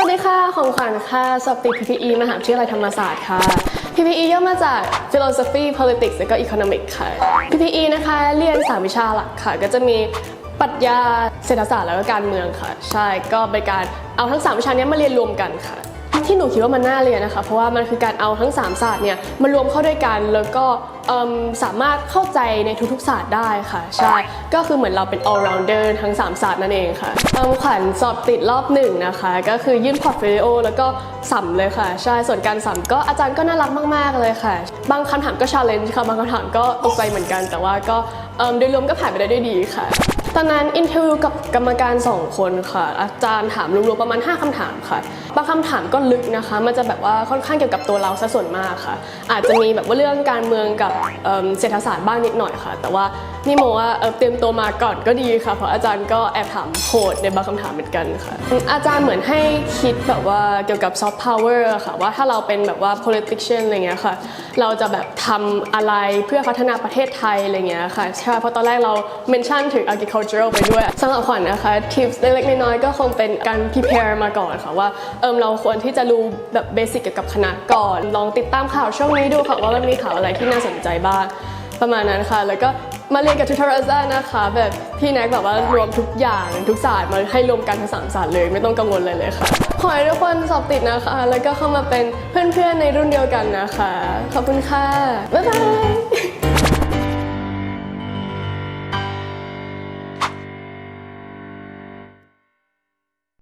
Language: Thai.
วัสดีค่ะ ของขวัญค่ะ สอบติด PPE มหาวิทยาลัยธรรมศาสตร์ค่ะ PPE ย่อมาจาก Philosophy Politics และก็ Economics ค่ะ PPE นะคะ เรียน3วิชาหลักค่ะ ก็จะมีปรัชญาเศรษฐศาสตร์แล้วก็การเมืองค่ะ ใช่ ก็เป็นการเอาทั้ง3วิชานี้มาเรียนรวมกันค่ะ ที่หนูคิดว่ามันน่าเรียนนะคะ เพราะว่ามันคือการเอาทั้ง 3 ศาสตร์เนี่ยมารวมเข้าด้วยกันแล้วก็สามารถเข้าใจในทุกๆศาสตร์ได้ค่ะ ใช่ ก็คือเหมือนเราเป็น all rounder ทั้ง 3 ศาสตร์นั่นเองค่ะเอิ่มขวัญสอบติดรอบหนึ่งนะคะ ก็คือยื่นพอร์ตโฟลิโอแล้วก็สัมเลยค่ะ ใช่ ส่วนการสัมก็อาจารย์ก็น่ารักมากๆเลยค่ะ บางคำถามก็ challenge ค่ะ บางคำถามก็ตกใจเหมือนกัน แต่ว่าก็โดยรวมก็ผ่านไปได้ด้วยดีค่ะ ตอนนั้นอินเทอร์วิวกับกรรมการ 2 คนค่ะ อาจารย์ถามรวมๆประมาณ 5คำถามค่ะบางคำถามก็ลึกนะคะ มันจะแบบว่าค่อนข้างเกี่ยวกับตัวเราซะส่วนมากค่ะ อาจจะมีแบบว่าเรื่องการเมืองกับเเศรษฐศาสตร์บ้างนิดหน่อยค่ะ แต่ว่า นี่โมว่าเออเตรียมตัวมาก่อนก็ดีค่ะ เพราะอาจารย์ก็แอบถามโหดในบางคำถามเหมือนกันค่ะ อาจารย์เหมือนให้คิดแบบว่าเกี่ยวกับซอฟต์พาวเวอร์ค่ะ ว่าถ้าเราเป็นแบบว่า politician อะไรเงี้ยค่ะ เราจะแบบทำอะไรเพื่อพัฒนาประเทศไทยอะไรเงี้ยค่ะใช่เพราะตอนแรกเรา mention ถึง agricultural ไปด้วยสำหรับขวัญนะคะ tips เล็กๆน้อยๆก็คงเป็นการ prepare มาก่อนค่ะว่าเอิมเราควรที่จะรู้แบบเบสิกเกี่ยวกับคณะก่อน ลองติดตามข่าวช่วงนี้ดูค่ะว่ามันมีข่าวอะไรที่น่าสนใจบ้างประมาณนั้นค่ะ แล้วก็ มาเรียนกับทูตอร์ซ่านะคะ แบบพี่แน็กแบบว่ารวมทุกอย่างทุกศาสตร์มาให้รวมกันทั้งสามศาสตร์เลย ไม่ต้องกังวลเลยเลยค่ะ ขอให้ทุกคนสอบติดนะคะ แล้วก็เข้ามาเป็นเพื่อนๆในรุ่นเดียวกันนะคะ ขอบคุณค่ะ บ๊ายบาย